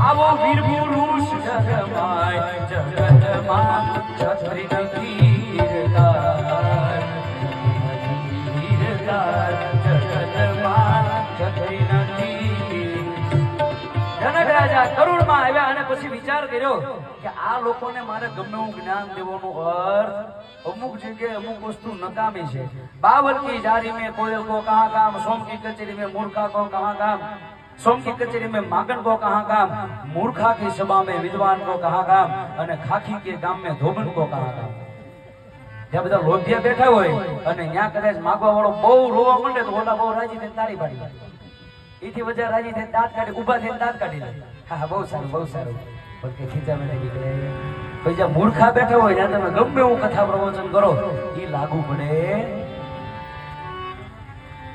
આવો વીર કરુણમાં આવ્યા અને પછી વિચાર કર્યો કે આ લોકોને મારે ગમે જ્ઞાન દેવાનો અર્થ અમુક જગ્યાએ અમુક વસ્તુ નકામી છે. બાવલ કી જારી મેં કહા કામ સોમ કચેરી મેં મૂર્ખા કો કહા કામ. सोम की कचेरी में मागण को कहाँ काम मूर्खा की सभा में विद्वान को कहाँ काम અને ખાખી કે ગામ में ધોબન को कहाँ काम ત્યાં બધા લોભિયા બેઠા હોય અને ત્યાં કદાચ માગવા વાળો બહુ રોવા માંડે તો ઓલા બહુ રાજી થઈને તાળી પાડી દે. એથી વજે રાજી થઈને દાંત કાઢી ઊભા થઈને દાંત કાઢી લે હા હા બહુ સારું બહુ સારું પણ કે ખીચા બેઠા નીકળે પછી જ્યાં મૂર્ખા બેઠા હોય ત્યાં તમે ગમે એવું કથા પ્રવચન કરો એ લાગુ પડે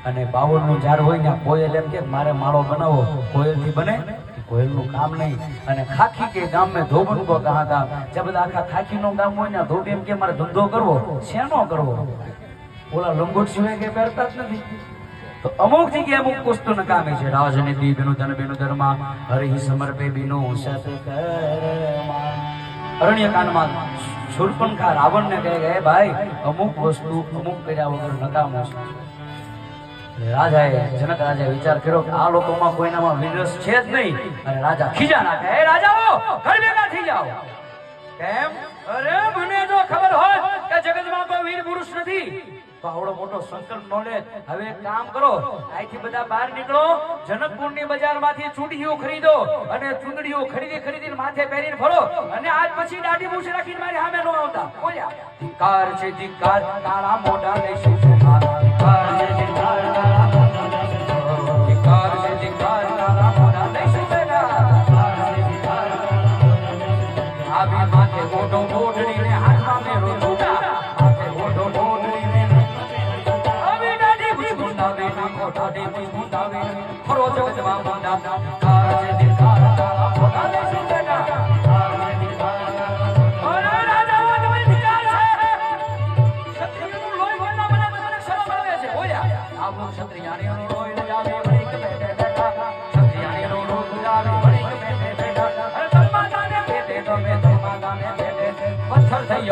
અને બાવળનું ઝાડ હોય ને કોયલ એમ કે મારે માળો બનાવો. કોયલથી બને કોયલનું કામ નહીં. અને ખાખી કે ગામ મેં ધોબન કો કહા જે બધા આખા ખાખી નું ગામ હોય ને ધોબી એમ કે મારે ધંધો કરવો. શેનો કરવો? ઓલા લંગોટ સિવાય કે પહેરતા જ નથી. તો અમુક જગ્યાએ અમુક વસ્તુ નકામી છે. રાજનીતિ બેનું ધન બેનું ધર્મ હરિ સમર્પે બીનો સત અરણ્યકાંડમાં શૂર્પણખા રાવણને કહે કે ભાઈ, અમુક વસ્તુ અમુક કર્યા વગર નકામો છે. રાજાએ જનક રાજાએ વિચાર કર્યો કે આ લોકોમાં કોઈનામાં વિરસ છે જ નહીં. અને રાજા ખીજા નાખે. હે રાજાઓ, ઘર ભેગા થઈ જાઓ. કેમ? અરે, મને જો ખબર હોય કે જગતમાં કોઈ વીર પુરુષ નથી. આવડો મોટો સંકલ્પ નો લે. હવે કામ કરો. અહીંથી બધા બહાર નીકળો, જનકપુરની બજારમાંથી ચૂંટણીઓ ખરીદો અને ચૂંટણીઓ ખરીદી ખરીદીને માથે પહેરીને ફરો. અને આજ પછી દાઢી મૂછ રાખીને મારી સામે નો આવતા. બોલ્યા ધિકાર છે ધિકાર કાળા મોઢા લઈશું ધિકાર છે. આવી માથે મોઢો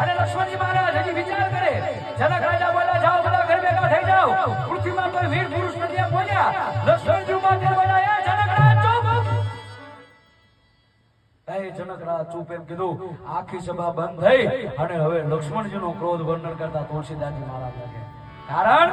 અને લક્ષ્મણજી મહારાજ, હજી વિચાર કરે. જનક રાજા બોલ્યા, જાઓ બધા ઘર ભેગા થઈ જાઓ. પૃથ્વીમાં કોઈ વીર પુરુષ નથી બોલ્યા. લક્ષ્મણજી માટે બોલ્યા, એ જનક રાજ એ જનકરાજ ચૂપ એમ કીધું. આખી સભા બંધ થઈ અને હવે લક્ષ્મણજીનો ક્રોધ વર્ણન કરતા તુલસીદાસજી મહારાજ કારણ